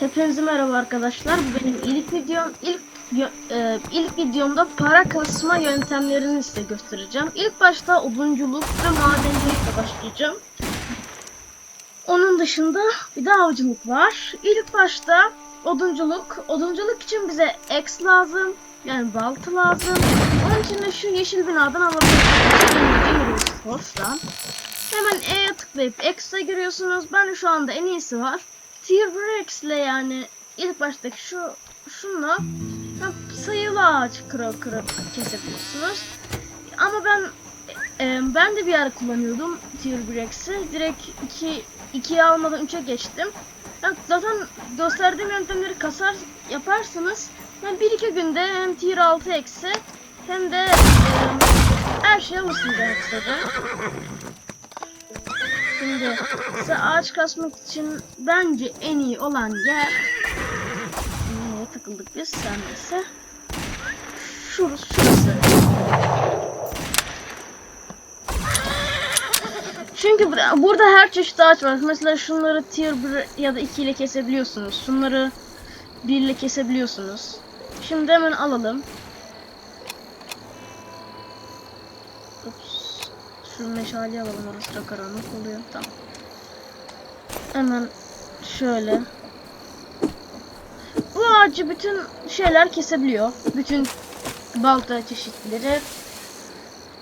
Hepinize merhaba arkadaşlar. Bu benim ilk videom. İlk e, ilk videomda para kasma yöntemlerini size göstereceğim. İlk başta odunculuk ve madencilikle başlayacağım. Onun dışında bir de avcılık var. İlk başta odunculuk. Odunculuk için bize X lazım. Yani balta lazım. Onun için de şu yeşil binadan alabilirsiniz. Hemen E'ye tıklayıp X'e giriyorsunuz. Ben şu anda en iyisi var. İle yani ilk baştaki şu şunla sayılı ağaç kıra kıra kesebiliyorsunuz. Ama ben e, ben de bir yer kullanıyordum Tier X'i. Direkt 2 2'ye almadan 3'e geçtim. Ya zaten gösterdiğim yöntemleri kasar yaparsanız ben 1-2 günde hem Tier 6 eksi hem de e, her şey alırsınız istedim. Şimdi size ağaç kasmak için bence en iyi olan yer Nereye takıldık biz sen neyse Şurası şurası Çünkü bur- burada her çeşit ağaç var. Mesela şunları tier 1 ya da 2 ile kesebiliyorsunuz. Şunları 1 ile kesebiliyorsunuz. Şimdi hemen alalım. Şu meşaleyi alalım da karanlık oluyor. Tamam. Hemen şöyle. Bu ağacı bütün şeyler kesebiliyor. Bütün balta çeşitleri.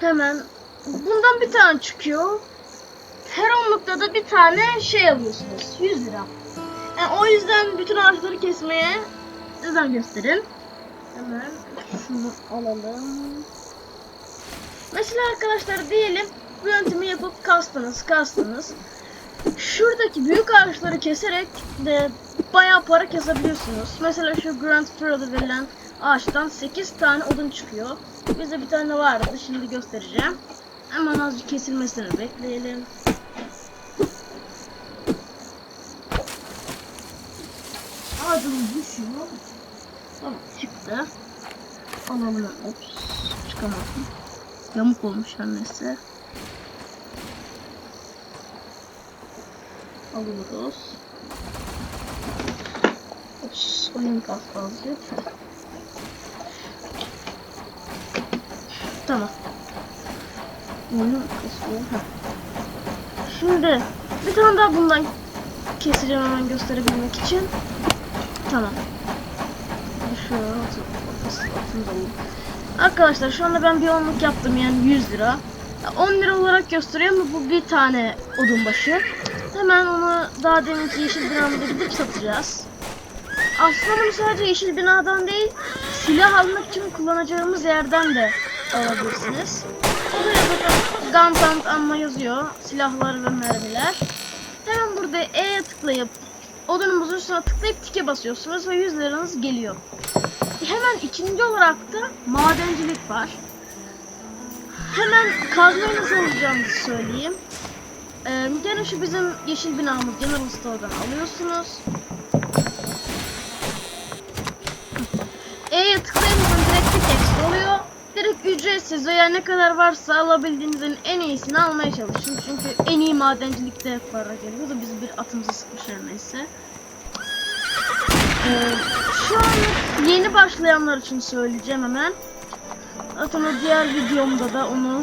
Hemen bundan bir tane çıkıyor. Her onlukta da bir tane şey alıyorsunuz. 100 lira. Yani o yüzden bütün ağaçları kesmeye özen gösterin. Hemen şunu alalım. Mesela arkadaşlar diyelim bu yöntemi yapıp kastınız kastınız. Şuradaki büyük ağaçları keserek de bayağı para kesebiliyorsunuz. Mesela şu Grand Pearl'da verilen ağaçtan 8 tane odun çıkıyor. Bizde bir tane vardı şimdi göstereceğim. Hemen azıcık kesilmesini bekleyelim. Ağacımız düşüyor. Tamam çıktı. Alalım. Ops çıkamadım. Yamuk olmuş her neyse. Alıyoruz. Oyun kalktı azıcık. Tamam. Oyun kısmı. Heh. Şimdi bir tane daha bundan keseceğim hemen gösterebilmek için. Tamam. Alayım. Arkadaşlar şu anda ben bir onluk yaptım yani 100 lira. 10 lira olarak gösteriyor ama bu bir tane odun başı. Hemen onu daha deminki yeşil binamda gidip satacağız. Bunu sadece yeşil binadan değil, silah almak için kullanacağımız yerden de alabilirsiniz. Oraya zaten Gunpowder amma yazıyor. Silahlar ve mermiler. Hemen burada E'ye tıklayıp odunumuzun üstüne tıklayıp tike basıyorsunuz ve 100 liranız geliyor. Hemen ikinci olarak da madencilik var. Hemen kazmayı nasıl alacağımızı söyleyeyim. Ee, gene şu bizim yeşil binamız General Store'dan alıyorsunuz. E'ye tıklayınca direkt tek oluyor. Direkt ücretsiz veya ne kadar varsa alabildiğinizin en iyisini almaya çalışın. Çünkü en iyi madencilikte para geliyor da biz bir atımızı sıkmış her neyse. Ee, şu an yeni başlayanlar için söyleyeceğim hemen. Zaten o diğer videomda da onu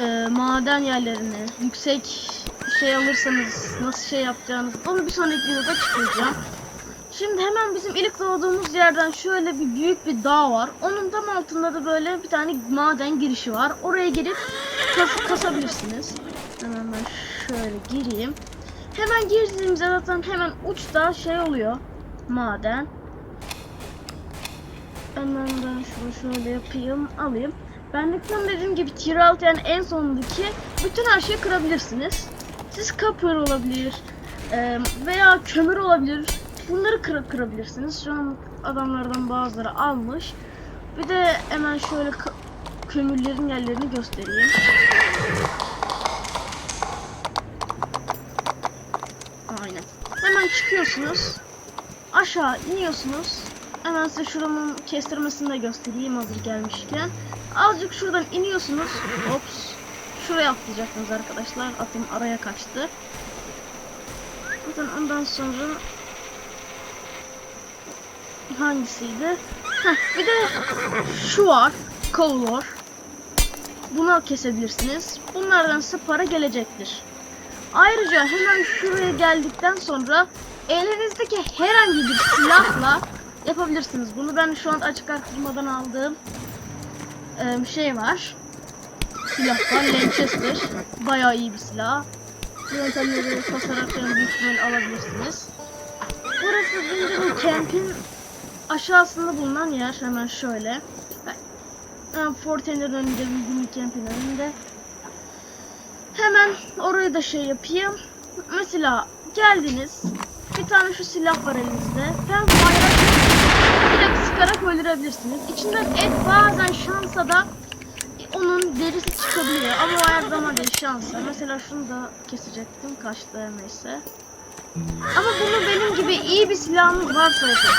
e, maden yerlerini yüksek şey alırsanız nasıl şey yapacağınızı onu bir sonraki videoda çıkaracağım. Şimdi hemen bizim ilk doğduğumuz yerden şöyle bir büyük bir dağ var. Onun tam altında da böyle bir tane maden girişi var. Oraya girip kas kasabilirsiniz. Hemen ben şöyle gireyim. Hemen girdiğimizde zaten hemen uçta şey oluyor. Maden. Hemen ben şunu şöyle yapayım, alayım. Benlikten dediğim gibi tier 6 yani en sondaki bütün her şeyi kırabilirsiniz. Siz copper olabilir e, veya kömür olabilir. Bunları kır kırabilirsiniz. Şu an adamlardan bazıları almış. Bir de hemen şöyle kö- kömürlerin yerlerini göstereyim. Aynen. Hemen çıkıyorsunuz. Aşağı iniyorsunuz. Hemen size şuranın kestirmesini de göstereyim hazır gelmişken. Azıcık şuradan iniyorsunuz. Ops. Şuraya atlayacaksınız arkadaşlar. Atım araya kaçtı. Zaten ondan sonra hangisiydi? Heh, bir de şu var. Color. Bunu kesebilirsiniz. Bunlardan size para gelecektir. Ayrıca hemen şuraya geldikten sonra elinizdeki herhangi bir silahla yapabilirsiniz. Bunu ben şu an açık arttırmadan aldığım em, şey var. Silah var. Lanchester. Bayağı iyi bir silah. Bu yöntemleri basarak yani büyük alabilirsiniz. Burası Benjamin Camp'in aşağısında bulunan yer. Hemen şöyle. Ben Fortener'ın önünde, Benjamin Camp'in önünde. Hemen orayı da şey yapayım. Mesela geldiniz. Bir tane şu silah var elinizde. Ben bayrak direkt sıkarak öldürebilirsiniz. İçinden et bazen şansa da onun derisi çıkabiliyor. Ama o her zaman değil şansa. Mesela şunu da kesecektim. Kaçtı neyse. Ama bunu benim gibi iyi bir silahınız varsa yapın.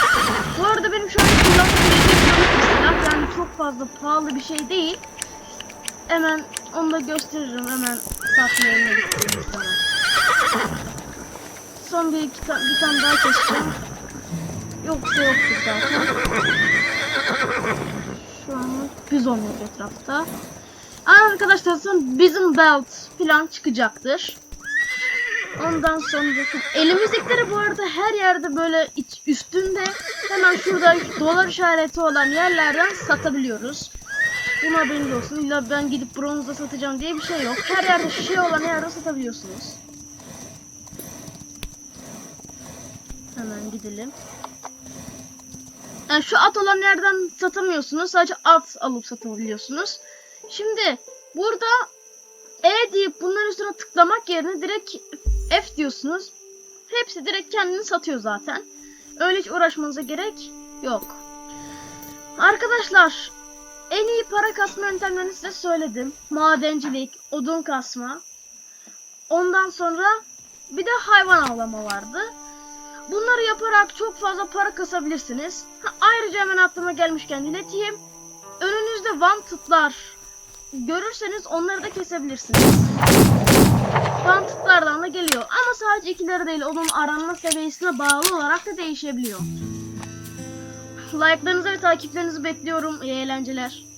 Bu arada benim an kullanabileceğim bir silah. Yani çok fazla pahalı bir şey değil. Hemen onu da gösteririm hemen satma yerine gittiğimiz. Son bir, bir tane daha keseceğim. Yoksa yoktur zaten. Şu an bizon yok etrafta. Arkadaşlar son bizim belt falan çıkacaktır. Ondan sonra elimizdekileri bu arada her yerde böyle iç, üstünde hemen şurada dolar işareti olan yerlerden satabiliyoruz. Buna haberiniz olsun. İlla ben gidip bronzda satacağım diye bir şey yok. Her yerde şey olan yerde satabiliyorsunuz. Hemen gidelim. Yani şu at olan yerden satamıyorsunuz. Sadece at alıp satabiliyorsunuz. Şimdi burada E deyip bunların üstüne tıklamak yerine direkt F diyorsunuz. Hepsi direkt kendini satıyor zaten. Öyle hiç uğraşmanıza gerek yok. Arkadaşlar en iyi para kasma yöntemlerini size söyledim. Madencilik, odun kasma. Ondan sonra bir de hayvan avlama vardı. Bunları yaparak çok fazla para kasabilirsiniz. Ha, ayrıca hemen aklıma gelmişken ileteyim. Önünüzde wanted'lar görürseniz onları da kesebilirsiniz. Wanted'lardan da geliyor. Ama sadece ikileri değil. Onun aranma seviyesine bağlı olarak da değişebiliyor. Like'larınızı ve takiplerinizi bekliyorum. İyi eğlenceler.